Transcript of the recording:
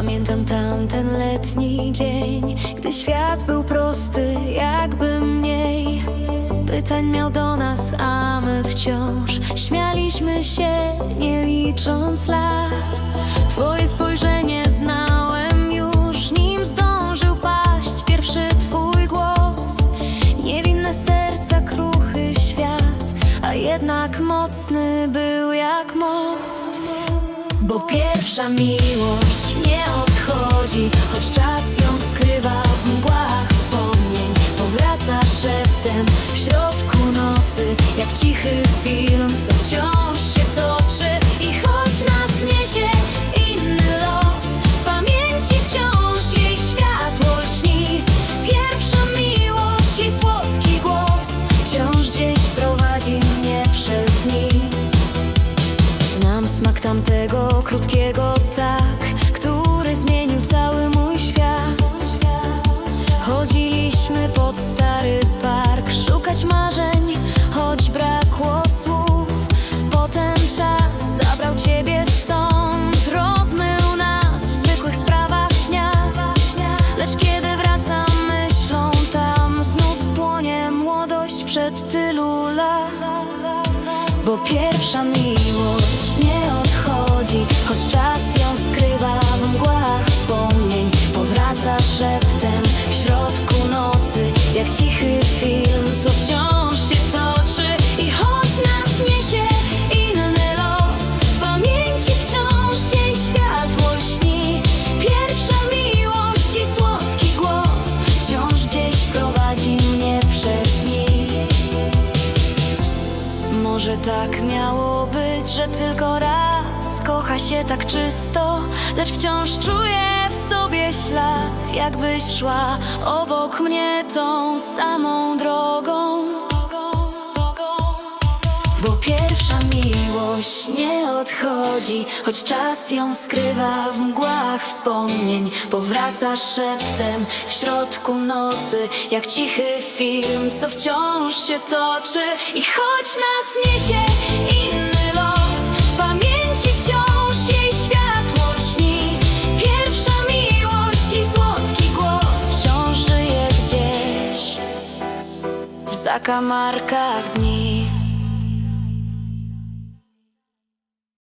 Pamiętam tamten letni dzień, gdy świat był prosty, jakby mniej. Pytań miał do nas, a my wciąż śmialiśmy się, nie licząc lat. Twoje spojrzenie znałem już, nim zdążył paść pierwszy twój głos. Niewinne serca, kruchy świat, a jednak mocny był jak most. Bo pierwsza miłość nie odchodzi, choć czas ją skrywa w mgłach wspomnień. Powraca szeptem w środku nocy, jak cichy film, co wciąż się toczy. I choć nas niesie inny los, w pamięci wciąż jej światło lśni. Pierwsza miłość, jej słodki głos, wciąż gdzieś prowadzi mnie przez dni. Znam smak tamtego krótkiego tak, Chodziliśmy pod stary park, szukać marzeń, choć brakło słów. Potem czas zabrał ciebie stąd, rozmył nas w zwykłych sprawach dnia. Lecz kiedy wracam myślą tam, znów płonie młodość przed tylu lat. Bo pierwsza miłość nie odchodzi, choć czas ją skrywa w mgłach cichy Może tak miało być, że tylko raz kocha się tak czysto, lecz wciąż czuję w sobie ślad, jakbyś szła obok mnie tą samą drogą. Bo pierwsza miłość nie odchodzi, choć czas ją skrywa w mgłach wspomnień. Powraca szeptem w środku nocy, jak cichy film, co wciąż się toczy. I choć nas niesie inny los, w pamięci wciąż jej światło lśni. Pierwsza miłość i słodki głos wciąż żyje gdzieś w zakamarkach dni.